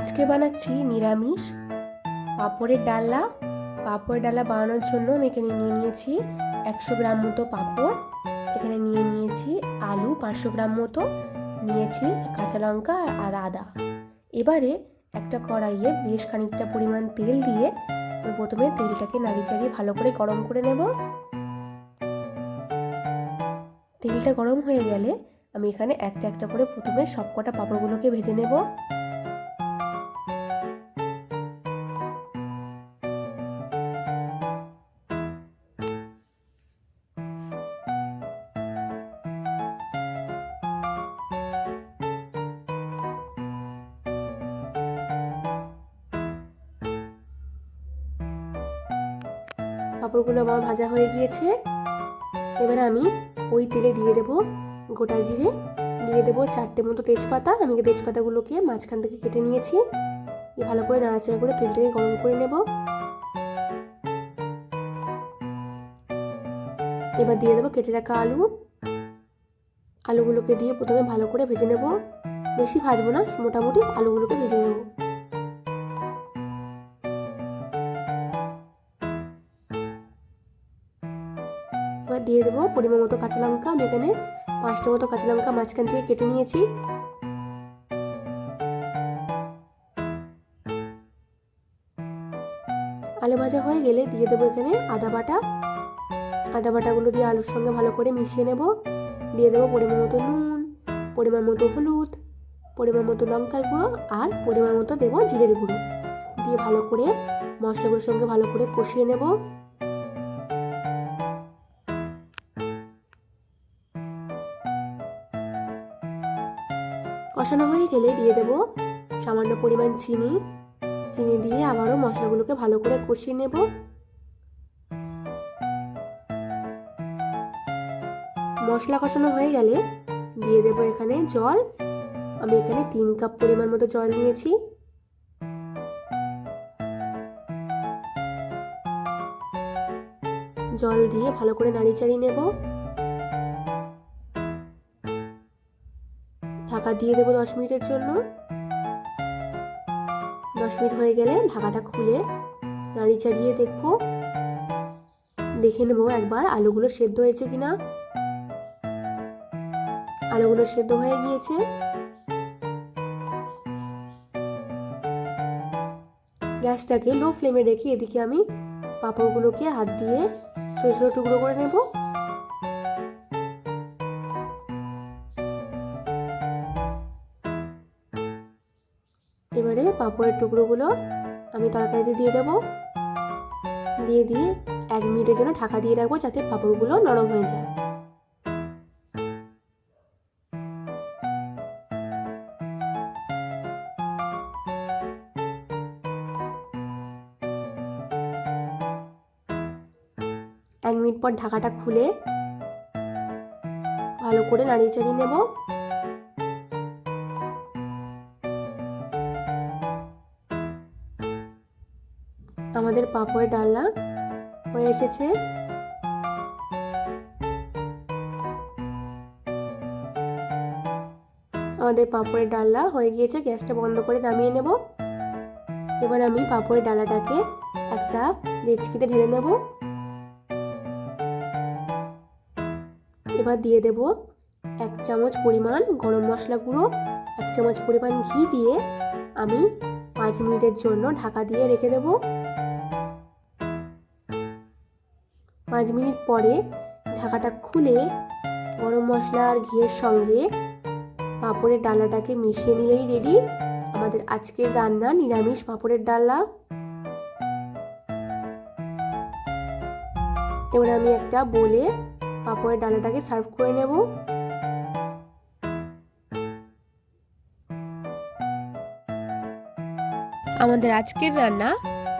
আজকে বানাচ্ছি নিরামিষ। পাঁপড়ের ডালনা পাঁপড়ের ডালা বানানোর জন্য আমি এখানে নিয়ে নিয়েছি একশো গ্রাম মতো পাঁপড়। এখানে নিয়ে নিয়েছি আলু পাঁচশো গ্রাম মতো, নিয়েছি কাঁচা লঙ্কা আর আদা। এবারে একটা কড়াইয়ে বেশ খানিকটা পরিমাণ তেল দিয়ে আমি প্রথমে তেলটাকে নাড়িয়ে চাড়িয়ে ভালো করে গরম করে নেব। তেলটা গরম হয়ে গেলে আমি এখানে একটা একটা করে প্রথমে সবকটা পাঁপড়গুলোকে ভেজে নেব। পাঁপড়গুলো আমার ভাজা হয়ে গিয়েছে। এবারে আমি ওই তেলে দিয়ে দেব গোটা জিরে, দিয়ে দেবো চারটে মতো তেজপাতা। আমি তেজপাতাগুলোকে মাঝখান থেকে কেটে নিয়েছি। ভালো করে নাড়াচাড়া করে তেলটাকে গরম করে নেব। এবার দিয়ে দেবো কেটে রাখা আলু। আলুগুলোকে দিয়ে প্রথমে ভালো করে ভেজে নেব। বেশি ভাজবো না, মোটামুটি আলুগুলোকে ভেজে নেব। এবার দিয়ে দেবো। পরিমাণ মতো কাঁচা লঙ্কা আমি এখানে পাঁচটা মতো কাঁচা লঙ্কা মাঝখান থেকে কেটে নিয়েছি। আলু ভাজা হয়ে গেলে দিয়ে দেবো এখানে আদা বাটা। আদা বাটাগুলো দিয়ে আলুর সঙ্গে ভালো করে মিশিয়ে নেব। দিয়ে দেবো পরিমাণ মতো নুন, পরিমাণ মতো হলুদ, পরিমাণ মতো লঙ্কার গুঁড়ো আর পরিমাণ মতো দেবো জিরের গুঁড়ো। দিয়ে ভালো করে মশলাগুলোর সঙ্গে ভালো করে কষিয়ে নেব। কষানো হয়ে গেলে দিয়ে দেবো সামান্য পরিমাণ চিনি। চিনি দিয়ে আবারও মশলাগুলোকে ভালো করে কষিয়ে নেব। মশলা কষানো হয়ে গেলে দিয়ে দেবো এখানে জল। আমি এখানে তিন কাপ পরিমাণ মতো জল নিয়েছি। জল দিয়ে ভালো করে নাড়ি চাড়িয়ে নেব। ঢাকা দিয়ে দেবো দশ মিনিটের জন্য। দশ মিনিট হয়ে গেলে ঢাকাটা খুলে নাড়ি চাড়িয়ে দেখব। দেখে নেব একবার আলুগুলো সেদ্ধ হয়েছে কিনা। আলুগুলো সেদ্ধ হয়ে গিয়েছে। গ্যাসটাকে লো ফ্লেমে রেখে এদিকে আমি পাঁপড়গুলোকে হাত দিয়ে ছোটো ছোটো টুকরো করে নেব। এবারে পাঁপড়ের টুকরোগুলো আমি তরকারিতে দিয়ে দেবো। দিয়ে দিয়ে এক মিনিটের জন্য ঢাকা দিয়ে রাখব যাতে পাঁপড়গুলো নরম হয়ে যায়। এক মিনিট পর ঢাকাটা খুলে ভালো করে নাড়িয়ে চাড়িয়ে নেব। আমাদের পাঁপড়ের ডালনা হয়ে এসেছে। আমাদের পাঁপড়ের ডালনা হয়ে গিয়েছে, গ্যাসটা বন্ধ করে নামিয়ে নেব। এবার আমি পাঁপড়ের ডালাটাকে একটা ডেচকিতে ঢেলে নেব। এবার দিয়ে দেব এক চামচ পরিমাণ গরম মশলা গুঁড়ো, এক চামচ পরিমাণ ঘি দিয়ে আমি পাঁচ মিনিটের জন্য ঢাকা দিয়ে রেখে দেব। পাঁচ মিনিট পরে ঢাকাটা খুলে গরম মশলা আর ঘিয়ের সঙ্গে পাঁপড়ের ডালাটাকে মিশিয়ে নিলেই রেডি আমাদের আজকের রান্না নিরামিষ পাঁপড়ের ডালা। এবার আমি একটা বলে পাঁপড়ের ডালাটাকে সার্ভ করে নেব। আমাদের আজকের রান্না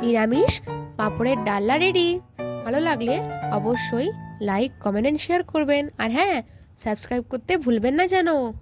নিরামিষ পাঁপড়ের ডাল্লা রেডি ভালো লাগলে অবশ্যই লাইক কমেন্ট অ্যান্ড শেয়ার করবেন। আর হ্যাঁ সাবস্ক্রাইব করতে ভুলবেন না যেন।